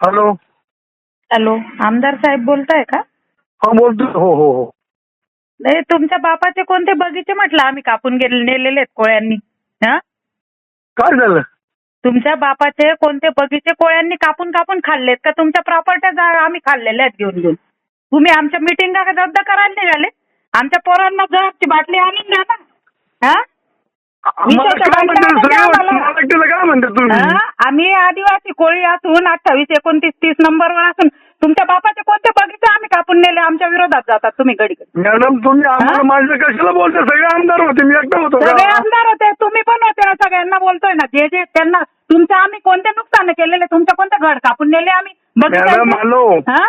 Hello. Hello आमदार साहेब बोलताय का? हा बोलतो हो हो हो. नाही तुमच्या बापाचे कोणते बगीचे म्हटलं आम्ही कापून गेले नेलेले आहेत कोळ्यांनी? हा? काय झालं? तुमच्या बापाचे कोणते बगीचे कोळ्यांनी कापून कापून खाल्लेत का? तुमच्या प्रॉपर्ट्या आम्ही खाल्लेल्या आहेत घेऊन घेऊन. तुम्ही आमच्या मिटिंगा रद्द करायला निघाले. आमच्या पोरांना जराची बाटली आणून द्या ना. हा? काय म्हणते? सगळे आम्हाला- महाराष्ट्राला काय म्हणते तुम्ही? आम्ही आदिवासी कोळी असून अठ्ठावीस एकोणतीस तीस नंबरवर असून तुमच्या बापाचे कोणते बगीचे आम्ही कापून नेले? आमच्या विरोधात जातात तुम्ही घडी घडी मॅडम तुम्ही आम्हाला कशाला बोलता? सगळे आमदार होते मी एकटा होतो सगळे का? आमदार होते तुम्ही पण होते ना सगळ्यांना बोलतोय ना जे जे त्यांना तुमच्या आम्ही कोणते नुकसान केलेले तुमच्या कोणते घड कापून नेले आम्ही? मॅडम? हॅलो. हा?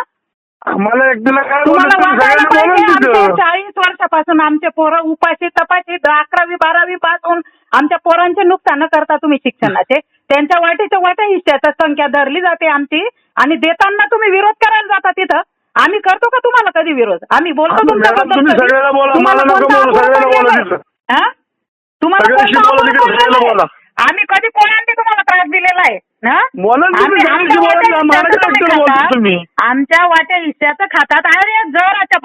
आम्हाला एकटीला काय तुम्हाला बोलत तुम्ही वाटायला सगळ्यांना पाहिजे बोलून आमचे तिथं चाळीस वर्षापासून आमचे पोरं उपाशी तपाशी अकरावी बारावी पास होऊन आमच्या पोरांचे नुकसान करता तुम्ही शिक्षणाचे त्यांच्या वाटेच्या वाटे हिश्श्याची संख्या धरली जाते आमची आणि देताना तुम्ही विरोध करायला जाता तिथं आम्ही करतो का तुम्हाला कधी विरोध आम्ही बोलतो तुम्ही? सगळ्याला बोला, तुम्हाला मला नको बोलू, सगळ्याला बोला. आहे? आहे? आम्ही कधी कोणाने तुम्हाला त्रास दिलेला आहे हा? आमच्या वाट्या बोलता खातात. तुम्ही? आमच्या वाट्या हिश्श्याचं खातात अरे जर आता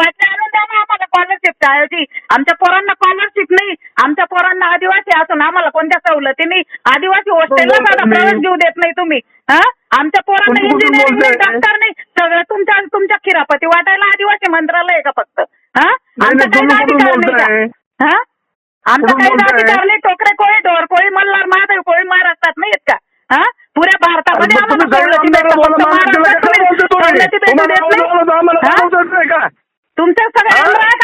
ऐवजी आमच्या पोरांना स्कॉलरशिप नाही. आमच्या पोरांना आदिवासी असून आम्हाला कोणत्या सवलती नाही? आदिवासी हॉस्टेलला माझा? प्रवेश घेऊ देत नाही तुम्ही. हा? आमच्या पोरांना इंजिनिअरिंग नाही? डॉक्टर नाही. सगळं तुमच्या तुमच्या खिरापती वाटायला आदिवासी मंत्रालय आहे का फक्त? हा? आमचा काही अधिकार नाही? का? हा? आमचा काही बोलताय? अधिकार नाही. टोकरे कोळी ढोर कोळी मल्हार महादेव कोळी महाराष्ट्रात नाही आहेत का? हा? पुऱ्या भारतामध्ये आम्हाला सवलती. बोला, फक्त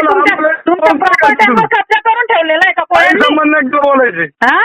तुमच्या प्रॉपर्टीवर? कब्जा करून ठेवलेला आहे का तुला बोलायचे हा